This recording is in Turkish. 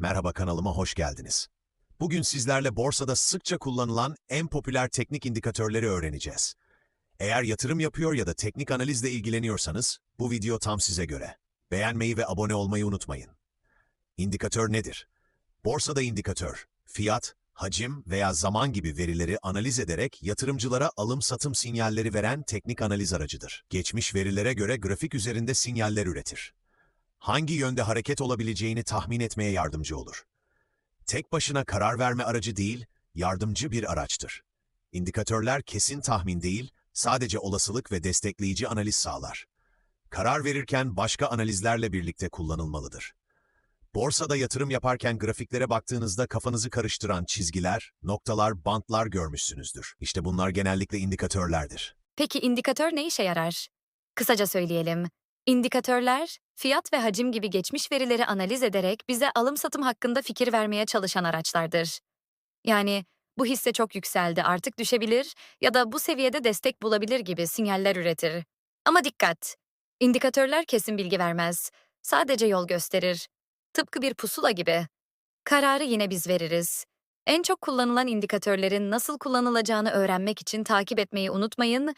Merhaba kanalıma hoş geldiniz. Bugün sizlerle borsada sıkça kullanılan en popüler teknik indikatörleri öğreneceğiz. Eğer yatırım yapıyor ya da teknik analizle ilgileniyorsanız bu video tam size göre. Beğenmeyi ve abone olmayı unutmayın. İndikatör nedir? Borsada indikatör, fiyat, hacim veya zaman gibi verileri analiz ederek yatırımcılara alım-satım sinyalleri veren teknik analiz aracıdır. Geçmiş verilere göre grafik üzerinde sinyaller üretir. Hangi yönde hareket olabileceğini tahmin etmeye yardımcı olur. Tek başına karar verme aracı değil, yardımcı bir araçtır. İndikatörler kesin tahmin değil, sadece olasılık ve destekleyici analiz sağlar. Karar verirken başka analizlerle birlikte kullanılmalıdır. Borsada yatırım yaparken grafiklere baktığınızda kafanızı karıştıran çizgiler, noktalar, bantlar görmüşsünüzdür. İşte bunlar genellikle indikatörlerdir. Peki indikatör ne işe yarar? Kısaca söyleyelim. İndikatörler, fiyat ve hacim gibi geçmiş verileri analiz ederek bize alım-satım hakkında fikir vermeye çalışan araçlardır. Yani bu hisse çok yükseldi, artık düşebilir ya da bu seviyede destek bulabilir gibi sinyaller üretir. Ama dikkat! İndikatörler kesin bilgi vermez. Sadece yol gösterir. Tıpkı bir pusula gibi. Kararı yine biz veririz. En çok kullanılan indikatörlerin nasıl kullanılacağını öğrenmek için takip etmeyi unutmayın